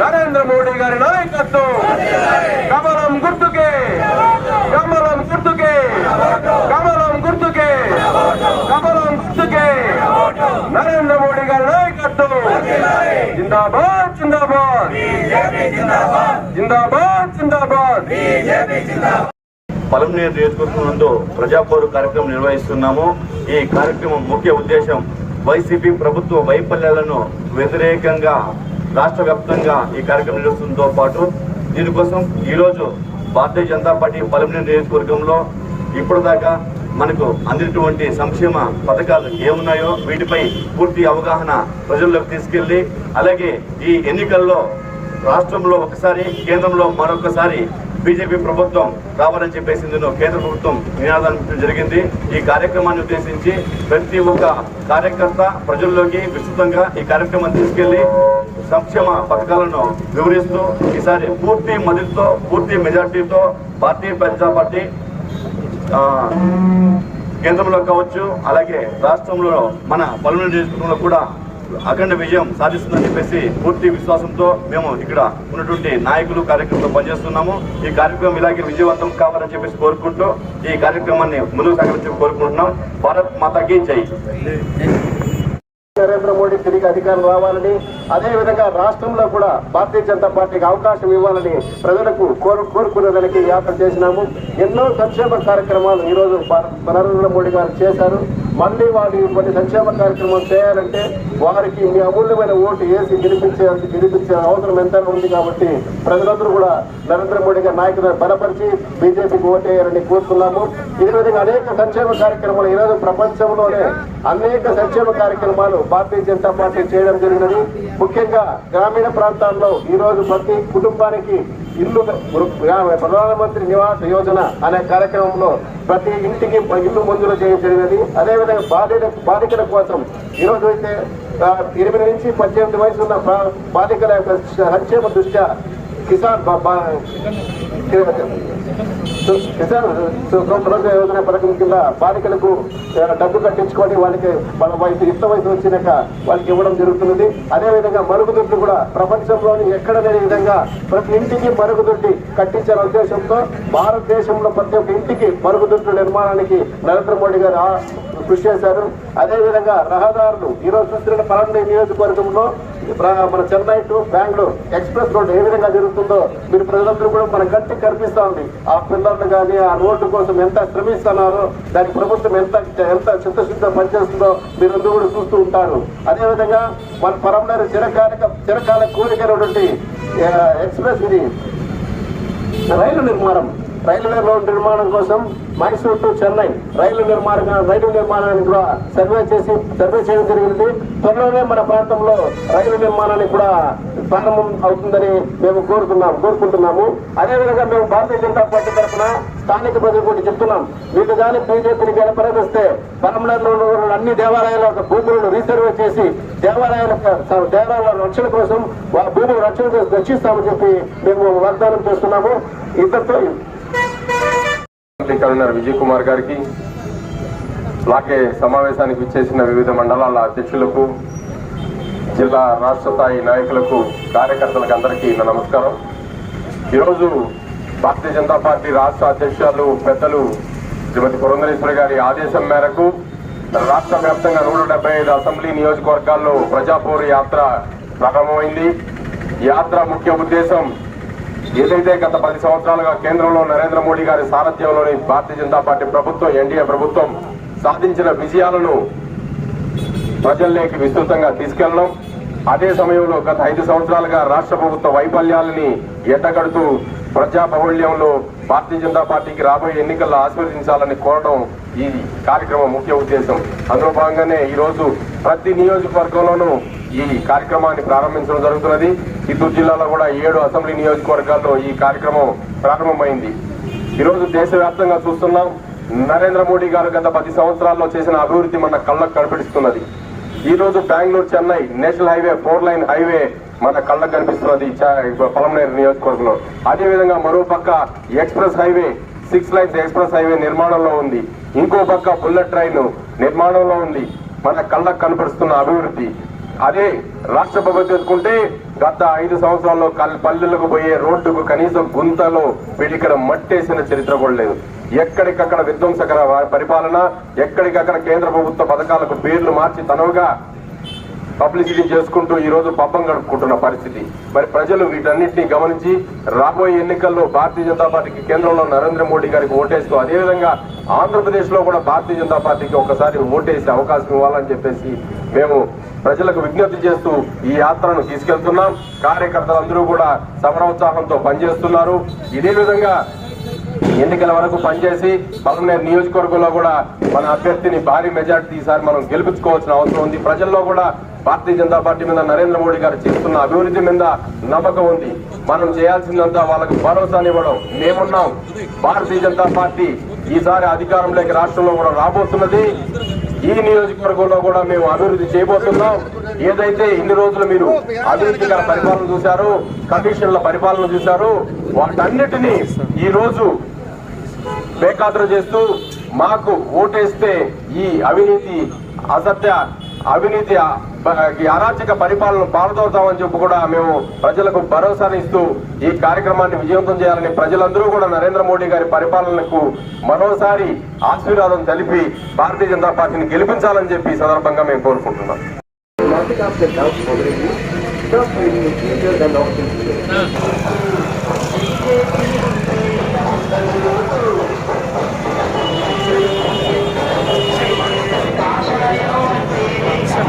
నరేంద్ర మోడీ గారి నాయకత్వం. కమలం గుర్తుకే. కమలం గుర్తుకే. కమలం గుర్తుకే. కమలం గుర్తుకే. నరేంద్ర మోడీ గారి నాయకత్వం. జిందాబాద్ జిందాబాద్. జిందాబాద్ జిందాబాద్. పలంనేరు నియోజకవర్గం నందు ప్రజాపోరు కార్యక్రమం నిర్వహిస్తున్నాము. ఈ కార్యక్రమం ముఖ్య ఉద్దేశం వైసీపీ ప్రభుత్వ వైఫల్యాలను వ్యతిరేకంగా రాష్ట్ర వ్యాప్తంగా ఈ కార్యక్రమం నిర్వహించడంతో పాటు దీనికోసం ఈరోజు భారతీయ జనతా పార్టీ పలంనేరు నియోజకవర్గంలో ఇప్పటిదాకా మనకు అందినటువంటి సంక్షేమ పథకాలు ఏమున్నాయో వీటిపై పూర్తి అవగాహన ప్రజల్లోకి తీసుకెళ్ళి అలాగే ఈ ఎన్నికల్లో రాష్ట్రంలో ఒకసారి కేంద్రంలో మరొకసారి బీజేపీ ప్రభుత్వం రావాలని చెప్పేసి ఇందులో కేంద్ర ప్రభుత్వం నినాదం జరిగింది. ఈ కార్యక్రమాన్ని ఉద్దేశించి ప్రతి ఒక్క కార్యకర్త ప్రజల్లోకి విస్తృతంగా ఈ కార్యక్రమాన్ని తీసుకెళ్ళి సంక్షేమ పథకాలను వివరిస్తూ ఈసారి పూర్తి మద్దతుతో పూర్తి మెజార్టీతో భారతీయ జనతా పార్టీ కేంద్రంలో కావచ్చు అలాగే రాష్ట్రంలో మన పలువురు నియోజకవర్గంలో కూడా అఖండ విజయం సాధిస్తుందని చెప్పేసి పూర్తి విశ్వాసంతో మేము ఇక్కడ ఉన్నటువంటి నాయకులు కార్యక్రమంలో పనిచేస్తున్నాము. ఈ కార్యక్రమం ఇలాగే విజయవంతం కావాలని చెప్పేసి కోరుకుంటూ ఈ కార్యక్రమాన్ని ముందుకు సాగించి కోరుకుంటున్నాం. భారత్ మాతాకి జై. నరేంద్ర మోడీ తిరిగి అధికారం రావాలని అదేవిధంగా రాష్ట్రంలో కూడా భారతీయ జనతా పార్టీకి అవకాశం ఇవ్వాలని ప్రజలకు కోరు కోరుకునేదానికి యాత్ర చేసినాము. ఎన్నో సంక్షేమ కార్యక్రమాలు ఈరోజు నరేంద్ర మోడీ గారు చేశారు. మళ్ళీ వాళ్ళు ఇటువంటి సంక్షేమ కార్యక్రమం చేయాలంటే వారికి మీ అమూల్యమైన ఓటు వేసి గెలిపించే గెలిపించే అవసరం ఎంతగా ఉంది కాబట్టి ప్రజలందరూ కూడా నరేంద్ర మోడీ గారి నాయకులను బలపరిచి బీజేపీకి ఓటేయాలని కోరుతున్నాము. ఈ విధంగా అనేక సంక్షేమ కార్యక్రమాలు ఈరోజు ప్రపంచంలోనే అనేక సంక్షేమ కార్యక్రమాలు భారతీయ జనతా పార్టీ చేయడం జరిగినది. ముఖ్యంగా గ్రామీణ ప్రాంతాల్లో ఈ రోజు ప్రతి కుటుంబానికి ఇల్లు ప్రధానమంత్రి నివాస యోజన అనే కార్యక్రమంలో ప్రతి ఇంటికి ఇల్లు మంజూరు చేయడం జరిగినది. అదేవిధంగా బాధిత బాలికల కోసం ఈరోజు అయితే ఇరవై ఎనిమిది నుంచి పద్దెనిమిది వయసు ఉన్న బా- బాలికల యొక్క సంక్షేమ దృష్ట్యా కిసాన్ కిసాన్ సురక్ష యోజన పథకం కింద బాలికలకు డబ్బు కట్టించుకొని వాళ్ళకి వాళ్ళ వయసు యుక్త వయసు వచ్చినాక వాళ్ళకి ఇవ్వడం జరుగుతున్నది. అదేవిధంగా మరుగుదొడ్లు కూడా ప్రపంచంలోని ఎక్కడ లేని విధంగా ప్రతి ఇంటికి మరుగుదొడ్డి కట్టించాల ఉద్దేశంతో భారతదేశంలో ప్రతి ఒక్క ఇంటికి మరుగుదొడ్ల నిర్మాణానికి నరేంద్ర మోడీ గారు కృషి చేశారు. అదేవిధంగా రహదారులు ఈ రోజు చూస్తున్న పలాంటి నియోజకవర్గంలో మన Chennai to Bengaluru express road ఏ విధంగా జరుగుతుందో మీరు ప్రజలందరూ కూడా మన గట్టి కనిపిస్తా ఉంది. ఆ పిల్లర్లు కానీ ఆ రోడ్డు కోసం ఎంత శ్రమిస్తున్నారో దానికి ప్రభుత్వం ఎంత ఎంత చిత్తశుద్ధిగా పనిచేస్తుందో మీరందరూ కూడా చూస్తూ ఉంటారు. అదేవిధంగా మన పరంలో చిరకాలిక చిరకాల కోరికైనటువంటి ఎక్స్ప్రెస్ ఇది. రైలు నిర్మాణం రైల్వే రోడ్ నిర్మాణం కోసం మైసూర్ టు చెన్నై రైలు నిర్మాణ రైలు నిర్మాణానికి కూడా సర్వే చేసి సర్వే చేయడం జరిగింది. త్వరలోనే మన ప్రాంతంలో రైలు నిర్మాణానికి కూడా ప్రారంభం అవుతుందని మేము కోరుతున్నాం కోరుకుంటున్నాము. అదేవిధంగా మేము భారతీయ జనతా పార్టీ తరఫున స్థానిక ప్రజలు కూడా చెప్తున్నాం. మీకు కానీ బీజేపీని గెలపరేస్తే పరమనగరంలో ఉన్న అన్ని దేవాలయాల భూములను రీసర్వే చేసి దేవాలయాల దేవాలయాల రక్షణ కోసం వాళ్ళ భూములు రక్షణ చేసి రక్షిస్తామని చెప్పి మేము వాగ్దానం చేస్తున్నాము. ఇద్దరితో కన్వీనర్ విజయ్ కుమార్ గారికి అలాగే సమావేశానికి విచ్చేసిన వివిధ మండలాల అధ్యక్షులకు జిల్లా రాష్ట్ర స్థాయి నాయకులకు కార్యకర్తలకు అందరికీ నా నమస్కారం. ఈరోజు భారతీయ జనతా పార్టీ రాష్ట్ర అధ్యక్షులు పెద్దలు శ్రీమతి పురంధరేశ్వరి గారి ఆదేశం మేరకు రాష్ట్ర వ్యాప్తంగా నూట డెబ్బై ఐదు అసెంబ్లీ నియోజకవర్గాల్లో ప్రజాపౌర యాత్ర ప్రారంభమైంది. యాత్ర ముఖ్య ఉద్దేశం ఏదైతే గత పది సంవత్సరాలుగా కేంద్రంలో నరేంద్ర మోడీ గారి సారథ్యంలోని భారతీయ జనతా పార్టీ ప్రభుత్వం ఎన్డీఏ ప్రభుత్వం సాధించిన విజయాలను ప్రజల్లోకి విస్తృతంగా తీసుకెళ్ళడం అదే సమయంలో గత ఐదు సంవత్సరాలుగా రాష్ట్ర ప్రభుత్వ వైఫల్యాలని ఎట్టగడుతూ ప్రజాబహుళ్యంలో భారతీయ జనతా పార్టీకి రాబోయే ఎన్నికల్లో ఆశీర్వదించాలని కోరడం ఈ కార్యక్రమం ముఖ్య ఉద్దేశం. అందులో భాగంగానే ఈరోజు ప్రతి నియోజకవర్గంలోనూ ఈ కార్యక్రమాన్ని ప్రారంభించడం జరుగుతున్నది. చిత్తూరు జిల్లాలో కూడా ఏడు అసెంబ్లీ నియోజకవర్గాల్లో ఈ కార్యక్రమం ప్రారంభమైంది. ఈరోజు దేశవ్యాప్తంగా చూస్తున్నాం నరేంద్ర మోడీ గారు గత పది సంవత్సరాల్లో చేసిన అభివృద్ధి మన కళ్ళకు కనిపిస్తున్నది. ఈరోజు Bengaluru Chennai national highway four line highway మన కళ్ళకు కనిపిస్తున్నది చా- పొలంనేరు నియోజకవర్గంలో. అదేవిధంగా మరో పక్క express highway six lines express highway నిర్మాణంలో ఉంది. ఇంకో పక్క బుల్లెట్ ట్రైన్ నిర్మాణంలో ఉంది. మన కళ్ళకు కనపరుస్తున్న అభివృద్ధి. అదే రాష్ట్ర ప్రభుత్వం ఎత్తుకుంటే గత ఐదు సంవత్సరాల్లో కల్- పల్లెలకు పోయే రోడ్డుకు కనీసం గుంతలో వీడిక్కడ మట్టేసిన చరిత్ర కూడా లేదు. ఎక్కడికక్కడ విధ్వంసకర పరిపాలన ఎక్కడికక్కడ కేంద్ర ప్రభుత్వ పథకాలకు పేర్లు మార్చి తనవుగా పబ్లిసిటీ చేసుకుంటూ ఈరోజు పబ్బం గడుపుకుంటున్న పరిస్థితి. మరి ప్రజలు వీటన్నింటినీ గమనించి రాబోయే ఎన్నికల్లో భారతీయ జనతా పార్టీకి కేంద్రంలో నరేంద్ర మోడీ గారికి ఓటేస్తూ అదేవిధంగా ఆంధ్రప్రదేశ్లో కూడా భారతీయ జనతా పార్టీకి ఒకసారి ఓటేసే అవకాశం ఇవ్వాలని చెప్పేసి మేము ప్రజలకు విజ్ఞప్తి చేస్తూ ఈ యాత్రను తీసుకెళ్తున్నాం. కార్యకర్తలందరూ కూడా సమరోత్సాహంతో పనిచేస్తున్నారు. ఇదే విధంగా ఎన్నికల వరకు పనిచేసి పలమనేరు నియోజకవర్గంలో కూడా మన అభ్యర్థిని భారీ మెజార్టీ ఈసారి మనం గెలిపించుకోవాల్సిన అవసరం ఉంది. ప్రజల్లో కూడా భారతీయ జనతా పార్టీ మీద నరేంద్ర మోడీ గారు చేస్తున్న అభివృద్ధి మీద నమ్మకం ఉంది. మనం చేయాల్సిందంతా వాళ్ళకు భరోసానివ్వడం మేమున్నాం. భారతీయ జనతా పార్టీ ఈసారి అధికారంలోకి రాష్ట్రంలో కూడా రాబోతున్నది. ఈ నియోజకవర్గంలో కూడా మేము అభివృద్ధి చేయబోతున్నాం. ఏదైతే ఇన్ని రోజులు మీరు అభివృద్ధికర పరిపాలన చూశారు కమిషన్ల పరిపాలన చూశారు వాటన్నిటినీ ఈ రోజు బేఖాతరు చేస్తూ మాకు ఓటేస్తే ఈ అవినీతి అసత్య అవినీతి అరాచక పరిపాలన పాల్గొతామని చెప్పి కూడా మేము ప్రజలకు భరోసానిస్తూ ఈ కార్యక్రమాన్ని విజయవంతం చేయాలని ప్రజలందరూ కూడా నరేంద్ర మోడీ గారి పరిపాలనకు మరోసారి ఆశీర్వాదం తెలిపి భారతీయ జనతా పార్టీని గెలిపించాలని చెప్పి ఈ సందర్భంగా మేము కోరుకుంటున్నాం మా గుడిసెలు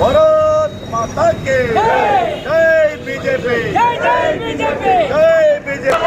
భారత్ మాతా కి జై బీజేపీ జై జై బీజేపీ జై బీజేపీ